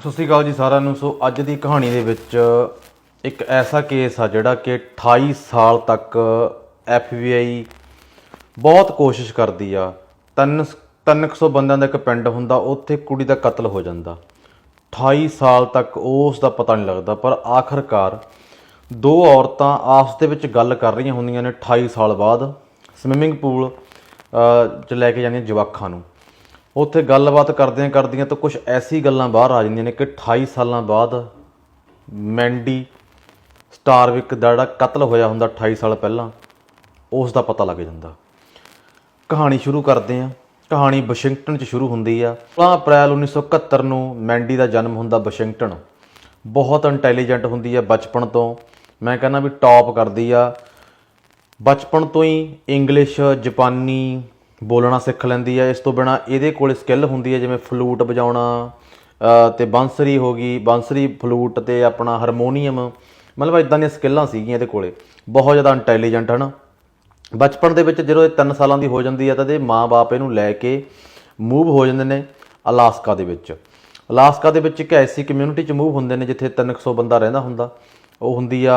ਸਤਿ ਸ਼੍ਰੀ ਅਕਾਲ ਜੀ ਸਾਰਿਆਂ ਨੂੰ। ਸੋ ਅੱਜ ਦੀ ਕਹਾਣੀ ਦੇ ਵਿੱਚ ਇੱਕ ਐਸਾ ਕੇਸ ਆ ਜਿਹੜਾ ਕਿ 28 ਸਾਲ ਤੱਕ FBI ਬਹੁਤ ਕੋਸ਼ਿਸ਼ ਕਰਦੀ ਆ। ਤਿੰਨ 300 ਬੰਦਿਆਂ ਦਾ ਇੱਕ ਪਿੰਡ ਹੁੰਦਾ, ਉੱਥੇ ਕੁੜੀ ਦਾ ਕਤਲ ਹੋ ਜਾਂਦਾ। 28 ਸਾਲ ਤੱਕ ਉਸ ਦਾ ਪਤਾ ਨਹੀਂ ਲੱਗਦਾ, ਪਰ ਆਖਰਕਾਰ ਦੋ ਔਰਤਾਂ ਆਪਸ ਦੇ ਵਿੱਚ ਗੱਲ ਕਰ ਰਹੀਆਂ ਹੁੰਦੀਆਂ ਨੇ 28 ਸਾਲ ਬਾਅਦ। ਸਵਿਮਿੰਗ ਪੂਲ ਚ ਲੈ ਕੇ ਜਾਂਦੀਆਂ ਜਵਾਖਾਂ ਨੂੰ। ਉੱਥੇ ਗੱਲਬਾਤ ਕਰਦਿਆਂ ਕਰਦਿਆਂ ਤਾਂ ਕੁਝ ਐਸੀ ਗੱਲਾਂ ਬਾਹਰ ਆ ਜਾਂਦੀਆਂ ਨੇ ਕਿ 28 ਸਾਲਾਂ ਬਾਅਦ ਮੈਂਡੀ ਸਟਾਰਵਿਕ ਦਾ ਜਿਹੜਾ ਕਤਲ ਹੋਇਆ ਹੁੰਦਾ 28 ਸਾਲ ਪਹਿਲਾਂ, ਉਸ ਦਾ ਪਤਾ ਲੱਗ ਜਾਂਦਾ। ਕਹਾਣੀ ਸ਼ੁਰੂ ਕਰਦੇ ਹਾਂ। ਕਹਾਣੀ ਵਾਸ਼ਿੰਗਟਨ 'ਚ ਸ਼ੁਰੂ ਹੁੰਦੀ ਆ। 16 ਅਪ੍ਰੈਲ 1971 ਨੂੰ ਮੈਂਡੀ ਦਾ ਜਨਮ ਹੁੰਦਾ ਵਾਸ਼ਿੰਗਟਨ। ਬਹੁਤ ਇੰਟੈਲੀਜੈਂਟ ਹੁੰਦੀ ਆ ਬਚਪਨ ਤੋਂ। ਮੈਂ ਕਹਿੰਦਾ ਵੀ ਟੌਪ ਕਰਦੀ ਆ। ਬਚਪਨ ਤੋਂ ਹੀ ਇੰਗਲਿਸ਼ ਜਾਪਾਨੀ ਬੋਲਣਾ ਸਿੱਖ ਲੈਂਦੀ ਹੈ ਇਸ ਤੋਂ ਬਿਨਾ ਇਹਦੇ ਕੋਲ ਸਕਿੱਲ ਹੁੰਦੀ ਹੈ ਜਿਵੇਂ ਫਲੂਟ ਵਜਾਉਣਾ ਅ, ਤੇ ਬਾਂਸਰੀ ਹੋ ਗਈ। ਬਾਂਸਰੀ ਫਲੂਟ ਤੇ ਆਪਣਾ ਹਾਰਮੋਨੀਅਮ ਮਤਲਬ ਇਦਾਂ ਦੀਆਂ ਸਕਿੱਲਾਂ ਸੀਗੀਆਂ ਇਹਦੇ ਕੋਲੇ। ਬਹੁਤ ਜ਼ਿਆਦਾ ਇੰਟੈਲੀਜੈਂਟ ਹਨ। ਬਚਪਨ ਦੇ ਵਿੱਚ ਜਦੋਂ ਇਹ 3 ਸਾਲਾਂ ਦੀ ਹੋ ਜਾਂਦੀ ਹੈ ਤਾਂ ਇਹਦੇ ਮਾਪੇ ਇਹਨੂੰ ਲੈ ਕੇ ਮੂਵ ਹੋ ਜਾਂਦੇ ਨੇ ਅਲਾਸਕਾ ਦੇ ਵਿੱਚ। ਅਲਾਸਕਾ ਦੇ ਵਿੱਚ ਇੱਕ ਐਸੀ ਕਮਿਊਨਿਟੀ ਚ ਮੂਵ ਹੁੰਦੇ ਨੇ ਜਿੱਥੇ 300 ਬੰਦਾ ਰਹਿੰਦਾ ਹੁੰਦਾ। ਉਹ ਹੁੰਦੀ ਆ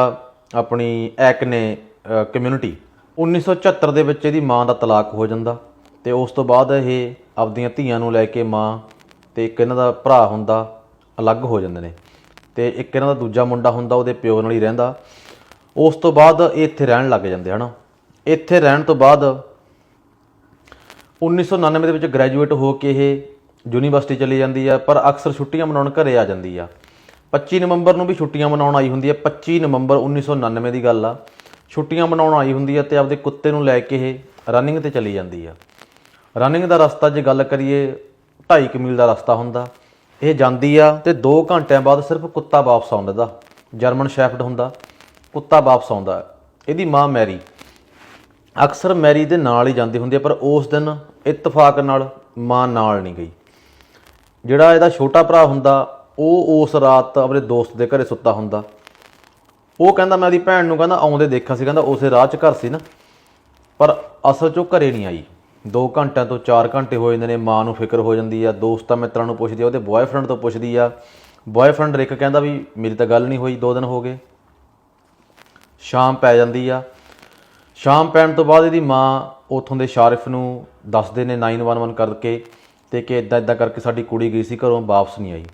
ਆਪਣੀ ਐਕਨੇ ਕਮਿਊਨਿਟੀ 1974 ਦੇ ਵਿੱਚ ਇਹਦੀ ਮਾਂ ਦਾ ਤਲਾਕ ਹੋ ਜਾਂਦਾ। ਤੇ ਉਸ ਤੋਂ ਬਾਅਦ ਇਹ ਆਪਦੀਆਂ ਧੀਆਂ ਨੂੰ ਲੈ ਕੇ ਮਾਂ ਤੇ ਇੱਕ ਇਹਨਾਂ ਦਾ ਭਰਾ ਹੁੰਦਾ, ਅਲੱਗ ਹੋ ਜਾਂਦੇ ਨੇ। ਤੇ ਇੱਕ ਇਹਨਾਂ ਦਾ ਦੂਜਾ ਮੁੰਡਾ ਹੁੰਦਾ, ਉਹਦੇ ਪਿਓ ਨਾਲ ਹੀ ਰਹਿੰਦਾ। ਉਸ ਤੋਂ ਬਾਅਦ ਇਹ ਇੱਥੇ ਰਹਿਣ ਲੱਗ ਜਾਂਦੇ, ਹਨ? ਇੱਥੇ ਰਹਿਣ ਤੋਂ ਬਾਅਦ 1999 ਦੇ ਵਿੱਚ ਗ੍ਰੈਜੂਏਟ ਹੋ ਕੇ ਇਹ ਯੂਨੀਵਰਸਿਟੀ ਚਲੀ ਜਾਂਦੀ ਆ, ਪਰ ਅਕਸਰ ਛੁੱਟੀਆਂ ਮਨਾਉਣ ਘਰੇ ਆ ਜਾਂਦੀ ਆ। 25 ਨਵੰਬਰ ਨੂੰ ਵੀ ਛੁੱਟੀਆਂ ਮਨਾਉਣ ਆਈ ਹੁੰਦੀ ਆ। 25 ਨਵੰਬਰ 1999 ਦੀ ਗੱਲ ਆ। ਛੁੱਟੀਆਂ ਮਨਾਉਣ ਆਈ ਹੁੰਦੀ ਆ ਤੇ ਆਪਦੇ ਕੁੱਤੇ ਨੂੰ ਲੈ ਕੇ ਇਹ ਰਨਿੰਗ ਤੇ ਚਲੀ ਜਾਂਦੀ ਆ। ਰਨਿੰਗ ਦਾ ਰਸਤਾ ਜੇ ਗੱਲ ਕਰੀਏ 2.5 ਮੀਲ ਦਾ ਰਸਤਾ ਹੁੰਦਾ। ਇਹ ਜਾਂਦੀ ਆ ਤੇ 2 ਘੰਟਿਆਂ ਬਾਅਦ ਸਿਰਫ ਕੁੱਤਾ ਵਾਪਸ ਆਉਂਦਾ ਦਾ ਜਰਮਨ ਸ਼ੈਫਰਡ ਹੁੰਦਾ। ਕੁੱਤਾ ਵਾਪਸ ਆਉਂਦਾ। ਇਹਦੀ ਮਾਂ ਮੈਰੀ। ਅਕਸਰ ਮੈਰੀ ਦੇ ਨਾਲ ਹੀ ਜਾਂਦੀ ਹੁੰਦੀ ਹੈ ਪਰ ਉਸ ਦਿਨ ਇਤਫਾਕ ਨਾਲ ਮਾਂ ਨਾਲ ਨਹੀਂ ਗਈ। ਜਿਹੜਾ ਇਹਦਾ ਛੋਟਾ ਭਰਾ ਹੁੰਦਾ, ਉਹ ਉਸ ਰਾਤ ਆਪਣੇ ਦੋਸਤ ਦੇ ਘਰੇ ਸੁੱਤਾ ਹੁੰਦਾ। ਉਹ ਕਹਿੰਦਾ, ਮੈਂ ਉਹਦੀ ਭੈਣ ਨੂੰ ਕਹਿੰਦਾ, ਆਉਂਦੇ ਦੇਖਿਆ ਸੀ, ਕਹਿੰਦਾ, ਉਸੇ ਰਾਹ 'ਚ ਘਰ ਸੀ ਨਾ। ਪਰ ਅਸਲ 'ਚ ਉਹ ਘਰੇ ਨਹੀਂ ਆਈ। 2 ਘੰਟਿਆਂ ਤੋਂ 4 ਘੰਟੇ ਹੋ ਜਾਂਦੇ ਨੇ, ਮਾਂ ਨੂੰ ਫਿਕਰ ਹੋ ਜਾਂਦੀ ਆ, ਦੋਸਤਾਂ ਮਿੱਤਰਾਂ ਨੂੰ ਪੁੱਛਦੀ ਆ, ਉਹਦੇ ਬॉयਫ੍ਰੈਂਡ ਤੋਂ ਪੁੱਛਦੀ ਆ। ਬॉयਫ੍ਰੈਂਡ ਇੱਕ ਕਹਿੰਦਾ ਵੀ ਮੇਰੀ ਤਾਂ ਗੱਲ ਨਹੀਂ ਹੋਈ 2 ਦਿਨ ਹੋ ਗਏ। ਸ਼ਾਮ ਪੈ ਜਾਂਦੀ ਆ। ਸ਼ਾਮ ਪੈਣ ਤੋਂ ਬਾਅਦ ਇਹਦੀ ਮਾਂ ਉਥੋਂ ਦੇ ਸ਼ਾਰਿਫ ਨੂੰ ਦੱਸਦੇ ਨੇ 911 ਕਰਕੇ ਤੇ ਕਿ ਇਦਾਂ ਇਦਾਂ ਕਰਕੇ ਸਾਡੀ ਕੁੜੀ ਗਈ ਸੀ, ਘਰੋਂ ਵਾਪਸ ਨਹੀਂ ਆਈ।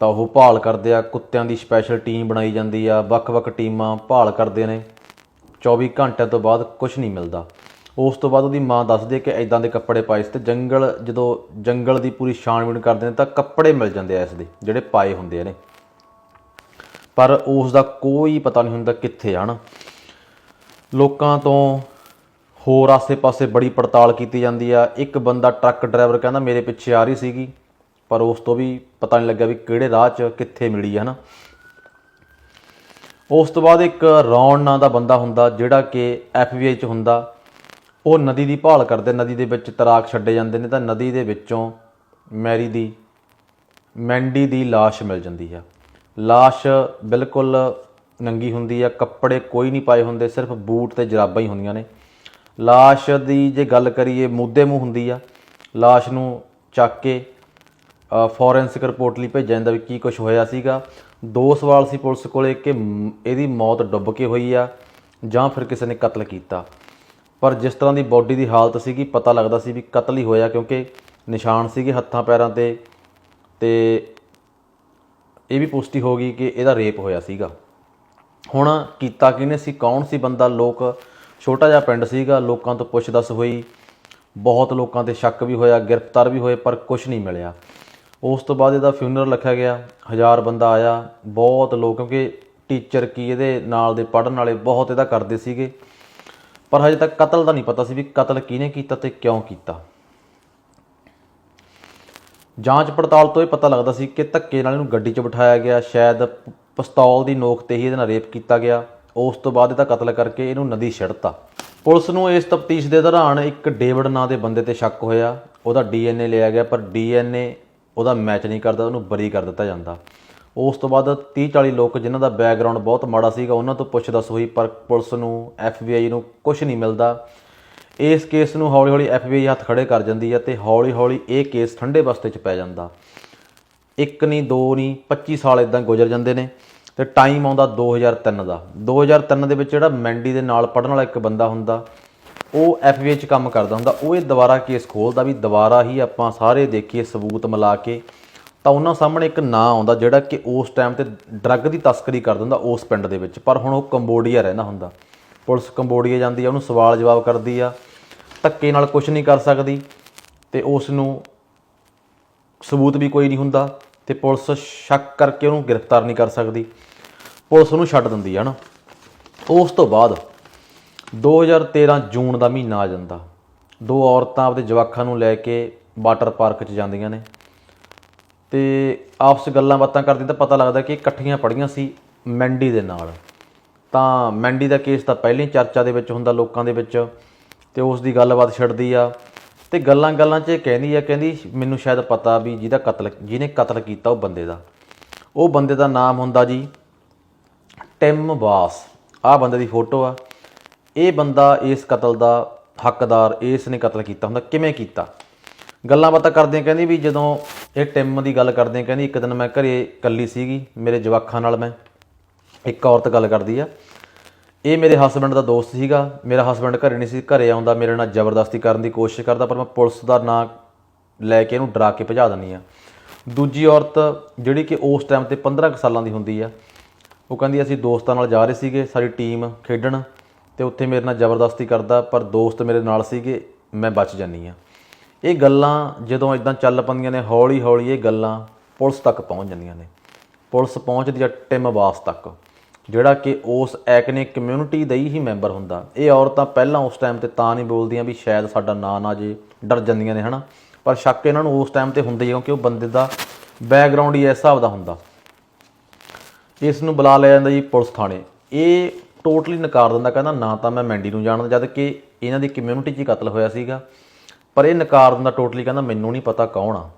ਤਾਂ ਉਹ ਭਾਲ ਕਰਦੇ ਆ, ਕੁੱਤਿਆਂ ਦੀ ਸਪੈਸ਼ਲ ਟੀਮ ਬਣਾਈ ਜਾਂਦੀ ਆ, ਵੱਖ-ਵੱਖ ਟੀਮਾਂ ਭਾਲ ਕਰਦੇ ਨੇ। 24 ਘੰਟਿਆਂ ਤੋਂ ਬਾਅਦ ਕੁਝ ਨਹੀਂ ਮਿਲਦਾ। ਉਸ ਤੋਂ ਬਾਅਦ ਉਹਦੀ ਮਾਂ ਦੱਸਦੀ ਹੈ ਕਿ ਇਦਾਂ ਦੇ ਕੱਪੜੇ ਪਾਏ ਸੀ ਤੇ ਜੰਗਲ, ਜਦੋਂ ਜੰਗਲ ਦੀ ਪੂਰੀ ਛਾਣਬੀਣ ਕਰਦੇ ਨੇ ਤਾਂ ਕੱਪੜੇ ਮਿਲ ਜਾਂਦੇ ਆ ਇਸ ਦੇ, ਜਿਹੜੇ ਪਾਏ ਹੁੰਦੇ ਨੇ ਪਰ ਉਸ ਦਾ ਕੋਈ ਪਤਾ ਨਹੀਂ ਹੁੰਦਾ ਕਿੱਥੇ ਆ, ਹਨਾ। ਲੋਕਾਂ ਤੋਂ ਹੋਰ ਆਸੇ-ਪਾਸੇ ਬੜੀ ਪੜਤਾਲ ਕੀਤੀ ਜਾਂਦੀ ਆ। ਇੱਕ ਬੰਦਾ ਟਰੱਕ ਡਰਾਈਵਰ ਕਹਿੰਦਾ, ਮੇਰੇ ਪਿੱਛੇ ਆ ਰਹੀ ਸੀਗੀ। ਪਰ ਉਸ ਤੋਂ ਵੀ ਪਤਾ ਨਹੀਂ ਲੱਗਿਆ ਵੀ ਕਿਹੜੇ ਰਾਹ 'ਚ ਕਿੱਥੇ ਮਿਲੀ ਹੈ ਨਾ ਉਸ ਤੋਂ ਬਾਅਦ ਇੱਕ ਰੌਣ ਨਾਂ ਦਾ ਬੰਦਾ ਹੁੰਦਾ, ਜਿਹੜਾ ਕਿ FBI 'ਚ ਹੁੰਦਾ। ਉਹ ਨਦੀ ਦੀ ਭਾਲ ਕਰਦੇ, ਨਦੀ ਦੇ ਵਿੱਚ ਤਰਾਕ ਛੱਡੇ ਜਾਂਦੇ ਨੇ ਤਾਂ ਨਦੀ ਦੇ ਵਿੱਚੋਂ ਮੈਰੀ ਦੀ, ਮੈਂਡੀ ਦੀ ਲਾਸ਼ ਮਿਲ ਜਾਂਦੀ ਆ ਲਾਸ਼ ਬਿਲਕੁਲ ਨੰਗੀ ਹੁੰਦੀ ਆ ਕੱਪੜੇ ਕੋਈ ਨਹੀਂ ਪਾਏ ਹੁੰਦੇ, ਸਿਰਫ ਬੂਟ ਤੇ ਜਰਾਬਾਂ ਹੀ ਹੁੰਦੀਆਂ ਨੇ। ਲਾਸ਼ ਦੀ ਜੇ ਗੱਲ ਕਰੀਏ ਮੁੱਦੇ ਮੂੰਹ ਹੁੰਦੀ ਆ। ਲਾਸ਼ ਨੂੰ ਚੱਕ ਕੇ ਫੋਰੈਂਸਿਕ ਰਿਪੋਰਟ ਲਈ ਭੇਜਿਆ ਜਾਂਦਾ ਵੀ ਕੀ ਕੁਝ ਹੋਇਆ ਸੀਗਾ। ਦੋ ਸਵਾਲ ਸੀ ਪੁਲਿਸ ਕੋਲੇ ਕਿ ਇਹਦੀ ਮੌਤ ਡੁੱਬ ਕੇ ਹੋਈ ਆ ਜਾਂ ਫਿਰ ਕਿਸੇ ਨੇ ਕਤਲ ਕੀਤਾ। ਪਰ ਜਿਸ ਤਰ੍ਹਾਂ ਦੀ ਬਾਡੀ ਦੀ ਹਾਲਤ ਸੀਗੀ, ਪਤਾ ਲੱਗਦਾ ਸੀ ਵੀ ਕਤਲ ਹੀ ਹੋਇਆ ਕਿਉਂਕਿ ਨਿਸ਼ਾਨ ਸੀਗੇ ਹੱਥਾਂ ਪੈਰਾਂ ਤੇ ਤੇ ਇਹ ਵੀ ਪੁਸ਼ਟੀ ਹੋ ਗਈ ਕਿ ਇਹਦਾ ਰੇਪ ਹੋਇਆ ਸੀਗਾ। ਹੁਣ ਕੀਤਾ ਕਿਹਨੇ ਸੀ, ਕੌਣ ਸੀ ਬੰਦਾ? ਲੋਕ, ਛੋਟਾ ਜਿਹਾ ਪਿੰਡ ਸੀਗਾ, ਲੋਕਾਂ ਤੋਂ ਪੁੱਛ-ਦੱਸ ਹੋਈ। ਬਹੁਤ ਲੋਕਾਂ ਤੇ ਸ਼ੱਕ ਵੀ ਹੋਇਆ, ਗ੍ਰਿਫਤਾਰ ਵੀ ਹੋਏ, ਪਰ ਕੁਝ ਨਹੀਂ ਮਿਲਿਆ। ਉਸ ਤੋਂ ਬਾਅਦ ਇਹਦਾ ਫਿਊਨਰਲ ਰੱਖਿਆ ਗਿਆ। ਹਜ਼ਾਰ ਬੰਦਾ ਆਇਆ, ਬਹੁਤ ਲੋਕ, ਕਿਉਂਕਿ ਟੀਚਰ ਕੀ ਇਹਦੇ ਨਾਲ ਦੇ ਪੜਨ ਵਾਲੇ ਬਹੁਤ ਇਹਦਾ ਕਰਦੇ ਸੀਗੇ। ਪਰ ਹਜੇ ਤੱਕ ਕਤਲ ਦਾ ਨਹੀਂ ਪਤਾ ਸੀ ਵੀ ਕਤਲ ਕਿਹਨੇ ਕੀਤਾ ਤੇ ਕਿਉਂ ਕੀਤਾ। ਜਾਂਚ ਪੜਤਾਲ ਤੋਂ ਇਹ ਪਤਾ ਲੱਗਦਾ ਸੀ ਕਿ ਧੱਕੇ ਨਾਲ ਇਹਨੂੰ ਗੱਡੀ 'ਚ ਬਿਠਾਇਆ ਗਿਆ। ਸ਼ਾਇਦ ਪਿਸਤੌਲ ਦੀ ਨੋਕ ਤੇ ਹੀ ਇਹਦੇ ਨਾਲ ਰੇਪ ਕੀਤਾ ਗਿਆ। ਉਸ ਤੋਂ ਬਾਅਦ ਇਹਦਾ ਕਤਲ ਕਰਕੇ ਇਹਨੂੰ ਨਦੀ ਛੱਡਤਾ। ਪੁਲਿਸ ਨੂੰ ਇਸ ਤਫਤੀਸ਼ ਦੇ ਦੌਰਾਨ ਇੱਕ ਡੇਵਿਡ ਨਾਂ ਦੇ ਬੰਦੇ ਤੇ ਸ਼ੱਕ ਹੋਇਆ। ਉਹਦਾ ਡੀਐਨਏ ਲਿਆ ਗਿਆ, ਪਰ ਡੀਐਨਏ ਉਹਦਾ ਮੈਚ ਨਹੀਂ ਕਰਦਾ, ਉਹਨੂੰ ਬਰੀ ਕਰ ਦਿੱਤਾ ਜਾਂਦਾ। ਉਸ ਤੋਂ ਬਾਅਦ 30 40 ਲੋਕ ਜਿਨ੍ਹਾਂ ਦਾ ਬੈਕਗ੍ਰਾਉਂਡ ਬਹੁਤ ਮਾੜਾ ਸੀਗਾ, ਉਹਨਾਂ ਤੋਂ ਪੁੱਛ-ਦੱਸ ਹੋਈ ਪਰ ਪੁਲਿਸ ਨੂੰ FBI ਨੂੰ ਕੁਝ ਨਹੀਂ ਮਿਲਦਾ। ਇਸ ਕੇਸ ਨੂੰ ਹੌਲੀ-ਹੌਲੀ FBI ਹੱਥ ਖੜੇ ਕਰ ਜਾਂਦੀ ਹੈ ਤੇ ਹੌਲੀ-ਹੌਲੀ ਇਹ ਕੇਸ ਠੰਡੇ ਬਸਤੇ 'ਚ ਪੈ ਜਾਂਦਾ। ਇੱਕ ਨਹੀਂ ਦੋ ਨਹੀਂ 25 ਸਾਲ ਇਦਾਂ ਗੁਜ਼ਰ ਜਾਂਦੇ ਨੇ ਤੇ ਟਾਈਮ ਆਉਂਦਾ 2003 ਦਾ। 2003 ਦੇ ਵਿੱਚ ਜਿਹੜਾ ਮੈਂਡੀ ਦੇ ਨਾਲ ਪੜਨ ਵਾਲਾ ਇੱਕ ਬੰਦਾ ਹੁੰਦਾ, ਉਹ ਐਫਬੀਆਈ 'ਚ ਕੰਮ ਕਰਦਾ ਹੁੰਦਾ। ਉਹ ਇਹ ਦੁਬਾਰਾ ਕੇਸ ਖੋਲਦਾ ਵੀ ਦੁਬਾਰਾ ਹੀ ਆਪਾਂ ਸਾਰੇ ਦੇਖੀਏ ਸਬੂਤ ਮਿਲਾ ਕੇ ਤਾਂ ਉਹਨਾਂ ਸਾਹਮਣੇ ਇੱਕ ਨਾਂ ਆਉਂਦਾ ਜਿਹੜਾ ਕਿ ਉਸ ਟਾਈਮ ਤੇ ਡਰੱਗ ਦੀ ਤਸਕਰੀ ਕਰ ਦਿੰਦਾ ਉਸ ਪਿੰਡ ਦੇ ਵਿੱਚ। ਪਰ ਹੁਣ ਉਹ ਕੰਬੋਡੀਆ ਰਹਿੰਦਾ ਹੁੰਦਾ। ਪੁਲਿਸ ਕੰਬੋਡੀਆ ਜਾਂਦੀ ਆ, ਉਹਨੂੰ ਸਵਾਲ ਜਵਾਬ ਕਰਦੀ ਆ, ਧੱਕੇ ਨਾਲ ਕੁਝ ਨਹੀਂ ਕਰ ਸਕਦੀ ਤੇ ਉਸ ਨੂੰ ਸਬੂਤ ਵੀ ਕੋਈ ਨਹੀਂ ਹੁੰਦਾ ਤੇ ਪੁਲਿਸ ਸ਼ੱਕ ਕਰਕੇ ਉਹਨੂੰ ਗ੍ਰਿਫਤਾਰ ਨਹੀਂ ਕਰ ਸਕਦੀ। ਪੁਲਿਸ ਉਹਨੂੰ ਛੱਡ ਦਿੰਦੀ ਹੈ ਨਾ। ਉਸ ਤੋਂ ਬਾਅਦ 2013 ਜੂਨ ਦਾ ਮਹੀਨਾ ਆ ਜਾਂਦਾ। ਦੋ ਔਰਤਾਂ ਆਪਦੇ ਜਵਾਕਾਂ ਨੂੰ ਲੈ ਕੇ ਵਾਟਰ ਪਾਰਕ 'ਚ ਜਾਂਦੀਆਂ ਨੇ। ਤੇ ਆਪਸ ਗੱਲਾਂ ਬਾਤਾਂ ਕਰਦੀਆਂ ਤਾਂ ਪਤਾ ਲੱਗਦਾ ਕਿ ਇਕੱਠੀਆਂ ਪੜੀਆਂ ਸੀ ਮੈਂਡੀ ਦੇ ਨਾਲ। ਤਾਂ ਮੈਂਡੀ ਦਾ ਕੇਸ ਤਾਂ ਪਹਿਲਾਂ ਹੀ ਚਰਚਾ ਦੇ ਵਿੱਚ ਹੁੰਦਾ ਲੋਕਾਂ ਦੇ ਵਿੱਚ ਤੇ ਉਸ ਦੀ ਗੱਲਬਾਤ ਛਿੜਦੀ ਆ। ਤੇ ਗੱਲਾਂ ਗੱਲਾਂ 'ਚ ਇਹ ਕਹਿੰਦੀ ਆ, ਕਹਿੰਦੀ ਮੈਨੂੰ ਸ਼ਾਇਦ ਪਤਾ ਵੀ ਜਿਹਦਾ ਕਤਲ, ਜਿਹਨੇ ਕਤਲ ਕੀਤਾ ਉਹ ਬੰਦੇ ਦਾ। ਉਹ ਬੰਦੇ ਦਾ ਨਾਮ ਹੁੰਦਾ ਜੀ ਟਿਮ ਬਾਸ ਆਹ ਬੰਦੇ ਦੀ ਫੋਟੋ ਆ। ਇਹ ਬੰਦਾ ਇਸ ਕਤਲ ਦਾ ਹੱਕਦਾਰ, ਇਸ ਨੇ ਕਤਲ ਕੀਤਾ ਹੁੰਦਾ। ਕਿਵੇਂ ਕੀਤਾ? ਗੱਲਾਂ ਬਾਤਾਂ ਕਰਦੇ ਕਹਿੰਦੀ ਵੀ ਜਦੋਂ ਇਹ ਟਿਮ ਦੀ ਗੱਲ ਕਰਦੇ ਕਹਿੰਦੀ, ਇੱਕ ਦਿਨ ਮੈਂ ਘਰੇ ਇਕੱਲੀ ਸੀਗੀ, ਮੇਰੇ ਜਵਾਖਾਂ ਨਾਲ ਮੈਂ, ਇੱਕ ਔਰਤ ਗੱਲ ਕਰਦੀ ਆ। ਇਹ ਮੇਰੇ ਹਸਬੰਡ ਦਾ ਦੋਸਤ ਸੀਗਾ, ਮੇਰਾ ਹਸਬੰਡ ਘਰੇ ਨਹੀਂ ਸੀ, ਘਰੇ ਆਉਂਦਾ, ਮੇਰੇ ਨਾਲ ਜ਼ਬਰਦਸਤੀ ਕਰਨ ਦੀ ਕੋਸ਼ਿਸ਼ ਕਰਦਾ, ਪਰ ਮੈਂ ਪੁਲਿਸ ਦਾ ਨਾਂ ਲੈ ਕੇ ਇਹਨੂੰ ਡਰਾ ਕੇ ਭਜਾ ਦਿੰਦੀ ਆ। ਦੂਜੀ ਔਰਤ ਜਿਹੜੀ ਕਿ ਉਸ ਟਾਈਮ ਤੇ 15 ਕੁ ਸਾਲਾਂ ਦੀ ਹੁੰਦੀ ਆ, ਉਹ ਕਹਿੰਦੀ, ਅਸੀਂ ਦੋਸਤਾਂ ਨਾਲ ਜਾ ਰਹੇ ਸੀਗੇ, ਸਾਡੀ ਟੀਮ ਖੇਡਣ ਤੇ ਉੱਥੇ ਮੇਰੇ ਨਾਲ ਜ਼ਬਰਦਸਤੀ ਕਰਦਾ, ਪਰ ਦੋਸਤ ਮੇਰੇ ਨਾਲ ਸੀਗੇ, ਮੈਂ ਬਚ ਜਾਨੀ ਆ। ਇਹ ਗੱਲਾਂ ਜਦੋਂ ਇਦਾਂ ਚੱਲ ਪੰਦੀਆਂ ਨੇ ਹੌਲੀ ਹੌਲੀ ਇਹ ਗੱਲਾਂ ਪੁਲਿਸ ਤੱਕ ਪਹੁੰਚ ਜਾਂਦੀਆਂ ਨੇ। ਪੁਲਿਸ ਪਹੁੰਚਦੀ ਹੈ ਟਿਮ ਬਾਸ ਤੱਕ, ਜਿਹੜਾ ਕਿ ਉਸ ਐਕਨੇ ਕਮਿਊਨਿਟੀ ਦਾ ਹੀ ਮੈਂਬਰ ਹੁੰਦਾ। ਇਹ ਔਰਤਾਂ ਪਹਿਲਾਂ ਉਸ ਟਾਈਮ ਤੇ ਤਾਂ ਨਹੀਂ ਬੋਲਦੀਆਂ ਵੀ ਸ਼ਾਇਦ ਸਾਡਾ ਨਾਂ ਨਾ ਜੇ ਡਰ ਜਾਂਦੀਆਂ ਨੇ, ਹਨਾ? ਪਰ ਸ਼ੱਕ ਇਹਨਾਂ ਨੂੰ ਉਸ ਟਾਈਮ ਤੇ ਹੁੰਦਾ ਹੀ ਕਿਉਂਕਿ ਉਹ ਬੰਦੇ ਦਾ ਬੈਕਗ੍ਰਾਉਂਡ ਹੀ ਇਸ ਹਿਸਾਬ ਦਾ ਹੁੰਦਾ। ਇਸ ਨੂੰ ਬੁਲਾ ਲਿਆ ਜਾਂਦਾ ਜੀ ਪੁਲਿਸ ਥਾਣੇ। ਇਹ ਟੋਟਲੀ ਨਕਾਰ ਦਿੰਦਾ, ਕਹਿੰਦਾ ਨਾ ਤਾਂ ਮੈਂ ਮੈਂਡੀ ਨੂੰ ਜਾਣਦਾ, ਜਦ ਕਿ ਇਹਨਾਂ ਦੀ ਕਮਿਊਨਿਟੀ 'ਚ ਹੀ ਕਤਲ ਹੋਇਆ ਸੀਗਾ। ਪਰ ਇਹ ਨਕਾਰ ਦਿੰਦਾ ਟੋਟਲੀ ਕਹਿੰਦਾ ਮੈਨੂੰ ਨਹੀਂ ਪਤਾ ਕੌਣ ਆ।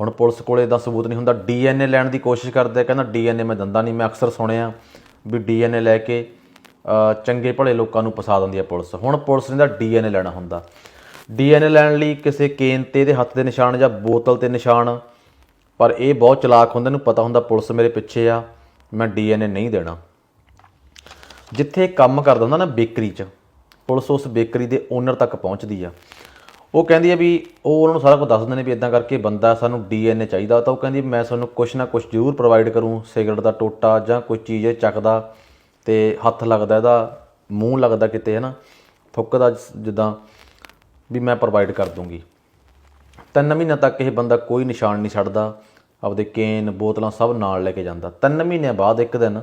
ਹੁਣ ਪੁਲਿਸ ਕੋਲੇ ਦਾ ਸਬੂਤ ਨਹੀਂ ਹੁੰਦਾ। ਡੀਐਨਏ ਲੈਣ ਦੀ ਕੋਸ਼ਿਸ਼ ਕਰਦੇ ਆ, ਕਹਿੰਦਾ ਡੀਐਨਏ ਮੈਂ ਦੰਦਾ ਨਹੀਂ ਮੈਂ ਅਕਸਰ ਸੁਣਿਆ ਵੀ ਡੀਐਨਏ ਲੈ ਕੇ ਚੰਗੇ ਭਲੇ ਲੋਕਾਂ ਨੂੰ ਫਸਾ ਦਿੰਦੀ ਆ ਪੁਲਿਸ। ਹੁਣ ਪੁਲਿਸ ਨੇ ਦਾ ਡੀਐਨਏ ਲੈਣਾ ਹੁੰਦਾ। ਡੀਐਨਏ ਲੈਣ ਲਈ ਕਿਸੇ ਕੇਨ ਤੇ ਇਹਦੇ ਹੱਥ ਦੇ ਨਿਸ਼ਾਨ ਜਾਂ ਬੋਤਲ ਤੇ ਨਿਸ਼ਾਨ ਪਰ ਇਹ ਬਹੁਤ ਚਲਾਕ ਹੁੰਦੇ ਨੂੰ ਪਤਾ ਹੁੰਦਾ ਪੁਲਿਸ ਮੇਰੇ ਪਿੱਛੇ ਆ ਮੈਂ ਡੀਐਨਏ ਨਹੀਂ ਦੇਣਾ। ਜਿੱਥੇ ਕੰਮ ਕਰਦਾ ਹੁੰਦਾ ਨਾ ਬੇਕਰੀ 'ਚ ਪੁਲਿਸ ਉਸ ਬੇਕਰੀ ਦੇ ਓਨਰ ਤੱਕ ਪਹੁੰਚਦੀ ਆ। ਉਹ ਕਹਿੰਦੀ ਹੈ ਵੀ ਉਹ ਉਹਨਾਂ ਨੂੰ ਸਾਰਾ ਕੁਝ ਦੱਸ ਦਿੰਦੇ ਨੇ ਵੀ ਇਦਾਂ ਕਰਕੇ ਬੰਦਾ ਸਾਨੂੰ ਡੀਐਨਏ ਚਾਹੀਦਾ। ਤਾਂ ਉਹ ਕਹਿੰਦੀ ਮੈਂ ਤੁਹਾਨੂੰ ਕੁਛ ਨਾ ਕੁਛ ਜ਼ਰੂਰ ਪ੍ਰੋਵਾਈਡ ਕਰੂੰ, ਸਿਗਰਟ ਦਾ ਟੋਟਾ ਜਾਂ ਕੋਈ ਚੀਜ਼ ਚੱਕਦਾ ਤੇ ਹੱਥ ਲੱਗਦਾ ਇਹਦਾ, ਮੂੰਹ ਲੱਗਦਾ ਕਿਤੇ ਹੈ ਨਾ ਥੁੱਕਦਾ ਜਿੱਦਾਂ ਵੀ ਮੈਂ ਪ੍ਰੋਵਾਈਡ ਕਰ ਦੂੰਗੀ। ਤਿੰਨ ਮਹੀਨਿਆਂ ਤੱਕ ਇਹ ਬੰਦਾ ਕੋਈ ਨਿਸ਼ਾਨ ਨਹੀਂ ਛੱਡਦਾ, ਆਪਦੇ ਕੇਨ ਬੋਤਲਾਂ ਸਭ ਨਾਲ ਲੈ ਕੇ ਜਾਂਦਾ। ਤਿੰਨ ਮਹੀਨਿਆਂ ਬਾਅਦ ਇੱਕ ਦਿਨ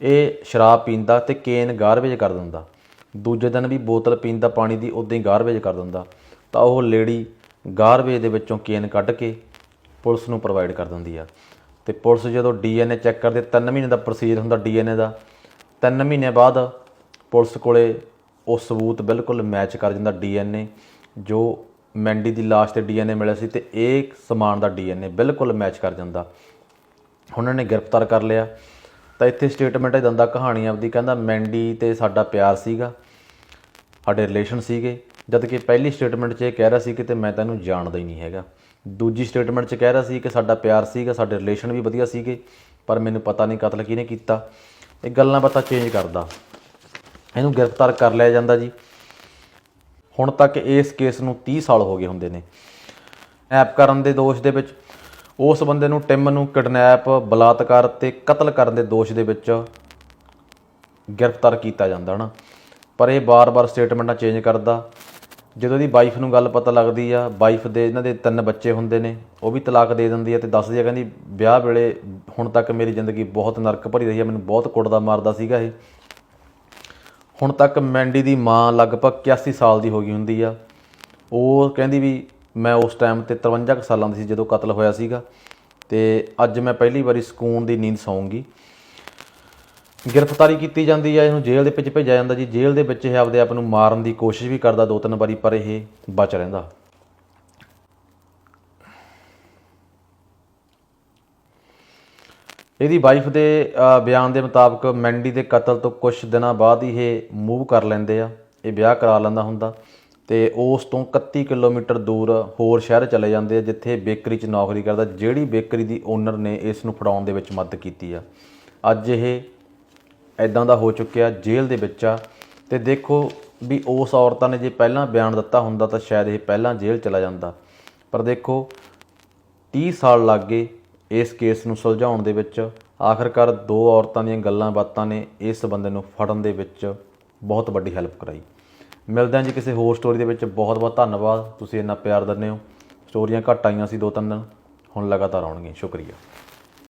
ਇਹ ਸ਼ਰਾਬ ਪੀਂਦਾ ਤੇ ਕੇਨ ਗਾਰਬੇਜ ਕਰ ਦਿੰਦਾ। ਦੂਜੇ ਦਿਨ ਵੀ ਬੋਤਲ ਪੀਂਦਾ ਪਾਣੀ ਦੀ ਉਦਾਂ ਹੀ ਗਾਰਬੇਜ ਕਰ ਦਿੰਦਾ। ਤਾਂ ਉਹ ਲੇਡੀ ਗਾਰਬੇਜ ਦੇ ਵਿੱਚੋਂ ਕੇਨ ਕੱਢ ਕੇ ਪੁਲਿਸ ਨੂੰ ਪ੍ਰੋਵਾਈਡ ਕਰ ਦਿੰਦੀ ਆ। ਤੇ ਪੁਲਿਸ ਜਦੋਂ ਡੀਐਨਏ ਚੈੱਕ ਕਰਦੇ, ਤਿੰਨ ਮਹੀਨੇ ਦਾ ਪ੍ਰੋਸੀਜਰ ਹੁੰਦਾ ਡੀਐਨਏ ਦਾ। ਤਿੰਨ ਮਹੀਨੇ ਬਾਅਦ ਪੁਲਿਸ ਕੋਲੇ ਉਹ ਸਬੂਤ ਬਿਲਕੁਲ ਮੈਚ ਕਰ ਜਾਂਦਾ ਡੀਐਨਏ, ਜੋ ਮੈਂਡੀ ਦੀ ਲਾਸ਼ ਤੇ ਡੀਐਨਏ ਮਿਲਿਆ ਸੀ ਤੇ ਇਹ ਸਮਾਨ ਦਾ ਡੀਐਨਏ ਬਿਲਕੁਲ ਮੈਚ ਕਰ ਜਾਂਦਾ। ਉਹਨਾਂ ਨੇ ਗ੍ਰਿਫਤਾਰ ਕਰ ਲਿਆ। ਤਾਂ ਇੱਥੇ ਸਟੇਟਮੈਂਟ ਇਹ ਦਿੰਦਾ ਕਹਾਣੀ ਆਪਦੀ ਕਹਿੰਦਾ, ਮੈਂਡੀ ਤੇ ਸਾਡਾ ਪਿਆਰ ਸੀਗਾ, ਸਾਡੇ ਰਿਲੇਸ਼ਨ ਸੀਗੇ ਜਦ ਕਿ ਪਹਿਲੀ ਸਟੇਟਮੈਂਟ 'ਚ ਇਹ ਕਹਿ ਰਿਹਾ ਸੀ ਕਿ ਤੇ ਮੈਂ ਤੈਨੂੰ ਜਾਣਦਾ ਹੀ ਨਹੀਂ ਹੈਗਾ। ਦੂਜੀ ਸਟੇਟਮੈਂਟ 'ਚ ਕਹਿ ਰਿਹਾ ਸੀ ਕਿ ਸਾਡਾ ਪਿਆਰ ਸੀਗਾ, ਸਾਡੇ ਰਿਲੇਸ਼ਨ ਵੀ ਵਧੀਆ ਸੀਗੇ, ਪਰ ਮੈਨੂੰ ਪਤਾ ਨਹੀਂ ਕਤਲ ਕਿਹਨੇ ਕੀਤਾ। ਇਹ ਗੱਲਾਂ ਬਾਤਾਂ ਚੇਂਜ ਕਰਦਾ। ਇਹਨੂੰ ਗ੍ਰਿਫਤਾਰ ਕਰ ਲਿਆ ਜਾਂਦਾ ਜੀ। ਹੁਣ ਤੱਕ ਇਸ ਕੇਸ ਨੂੰ 30 ਸਾਲ ਹੋ ਗਏ ਹੁੰਦੇ ਨੇ। ਐਪ ਕਰਨ ਦੇ ਦੋਸ਼ ਦੇ ਵਿੱਚ, ਉਸ ਬੰਦੇ ਨੂੰ ਟਿਮ ਨੂੰ ਕਿਡਨੈਪ ਬਲਾਤਕਾਰ ਤੇ ਕਤਲ ਕਰਨ ਦੇ ਦੋਸ਼ ਦੇ ਵਿੱਚ ਗ੍ਰਿਫਤਾਰ ਕੀਤਾ ਜਾਂਦਾ ਨਾ ਪਰ ਇਹ ਬਾਰ-ਬਾਰ ਸਟੇਟਮੈਂਟਾਂ ਚੇਂਜ ਕਰਦਾ। ਜਦੋਂ ਦੀ ਵਾਈਫ ਨੂੰ ਗੱਲ ਪਤਾ ਲੱਗਦੀ ਆ ਵਾਈਫ ਦੇ ਇਹਨਾਂ ਦੇ ਤਿੰਨ ਬੱਚੇ ਹੁੰਦੇ ਨੇ, ਉਹ ਵੀ ਤਲਾਕ ਦੇ ਦਿੰਦੀ ਆ ਤੇ ਦੱਸਦੀ ਆ, ਕਹਿੰਦੀ ਵਿਆਹ ਵੇਲੇ ਹੁਣ ਤੱਕ ਮੇਰੀ ਜ਼ਿੰਦਗੀ ਬਹੁਤ ਨਰਕ ਭਰੀ ਰਹੀ ਆ, ਮੈਨੂੰ ਬਹੁਤ ਕੁੱਟਦਾ ਮਾਰਦਾ ਸੀਗਾ ਇਹ। ਹੁਣ ਤੱਕ ਮੈਂਡੀ ਦੀ ਮਾਂ ਲਗਭਗ 81 ਸਾਲ ਦੀ ਹੋ ਗਈ ਹੁੰਦੀ ਆ। ਉਹ ਕਹਿੰਦੀ ਵੀ ਮੈਂ ਉਸ ਟਾਈਮ ਤੇ 53 ਕੁ ਸਾਲਾਂ ਦੀ ਸੀ ਜਦੋਂ ਕਤਲ ਹੋਇਆ ਸੀਗਾ ਤੇ ਅੱਜ ਮੈਂ ਪਹਿਲੀ ਵਾਰੀ ਸਕੂਨ ਦੀ ਨੀਂਦ ਸੌਂਗੀ। ਗ੍ਰਿਫਤਾਰੀ ਕੀਤੀ ਜਾਂਦੀ ਹੈ ਇਹਨੂੰ ਜੇਲ੍ਹ ਦੇ ਵਿੱਚ ਭੇਜਿਆ ਜਾਂਦਾ ਜੀ। ਜੇਲ੍ਹ ਦੇ ਵਿੱਚ ਇਹ ਆਪਦੇ ਆਪ ਨੂੰ ਮਾਰਨ ਦੀ ਕੋਸ਼ਿਸ਼ ਵੀ ਕਰਦਾ ਦੋ ਤਿੰਨ ਵਾਰੀ, ਪਰ ਇਹ ਬਚ ਰਹਿੰਦਾ। ਇਹਦੀ ਵਾਈਫ ਦੇ ਬਿਆਨ ਦੇ ਮੁਤਾਬਕ ਮੈਂਡੀ ਦੇ ਕਤਲ ਤੋਂ ਕੁਝ ਦਿਨਾਂ ਬਾਅਦ ਹੀ ਇਹ ਮੂਵ ਕਰ ਲੈਂਦੇ ਆ। ਇਹ ਵਿਆਹ ਕਰਾ ਲੈਂਦਾ ਹੁੰਦਾ ਤੇ ਉਸ ਤੋਂ 31 ਕਿਲੋਮੀਟਰ ਦੂਰ ਹੋਰ ਸ਼ਹਿਰ ਚਲੇ ਜਾਂਦੇ ਆ, ਜਿੱਥੇ ਬੇਕਰੀ 'ਚ ਨੌਕਰੀ ਕਰਦਾ, ਜਿਹੜੀ ਬੇਕਰੀ ਦੀ ਓਨਰ ਨੇ ਇਸ ਨੂੰ ਫੜਾਉਣ ਦੇ ਵਿੱਚ ਮਦਦ ਕੀਤੀ ਆ। ਅੱਜ ਇਹ ਐਦਾਂ ਦਾ ਹੋ ਚੁੱਕਿਆ ਜੇਲ੍ਹ ਦੇ ਵਿੱਚ ਆ। ਤੇ ਦੇਖੋ ਵੀ ਉਸ ਔਰਤਾਂ ਨੇ ਜੇ ਪਹਿਲਾਂ ਬਿਆਨ ਦਿੱਤਾ ਹੁੰਦਾ ਤਾਂ ਸ਼ਾਇਦ ਇਹ ਪਹਿਲਾਂ ਜੇਲ੍ਹ ਚਲਾ ਜਾਂਦਾ। ਪਰ ਦੇਖੋ 30 ਸਾਲ ਲੱਗ ਗਏ ਇਸ ਕੇਸ ਨੂੰ ਸੁਲਝਾਉਣ ਦੇ ਵਿੱਚ। ਆਖਰਕਾਰ ਦੋ ਔਰਤਾਂ ਦੀਆਂ ਗੱਲਾਂ ਬਾਤਾਂ ਨੇ ਇਸ ਬੰਦੇ ਨੂੰ ਫੜਨ ਦੇ ਵਿੱਚ ਬਹੁਤ ਵੱਡੀ ਹੈਲਪ ਕਰਾਈ। ਮਿਲਦੇ ਹਾਂ ਜੀ ਕਿਸੇ ਹੋਰ ਸਟੋਰੀ ਦੇ ਵਿੱਚ। ਬਹੁਤ ਬਹੁਤ ਧੰਨਵਾਦ। ਤੁਸੀਂ ਇੰਨਾ ਪਿਆਰ ਦਿੰਦੇ ਹੋ। ਸਟੋਰੀਆਂ ਘੱਟ ਆਈਆਂ ਸੀ ਦੋ ਤਿੰਨ ਦਿਨ। ਹੁਣ ਲਗਾਤਾਰ ਆਉਣਗੀਆਂ। ਸ਼ੁਕਰੀਆ।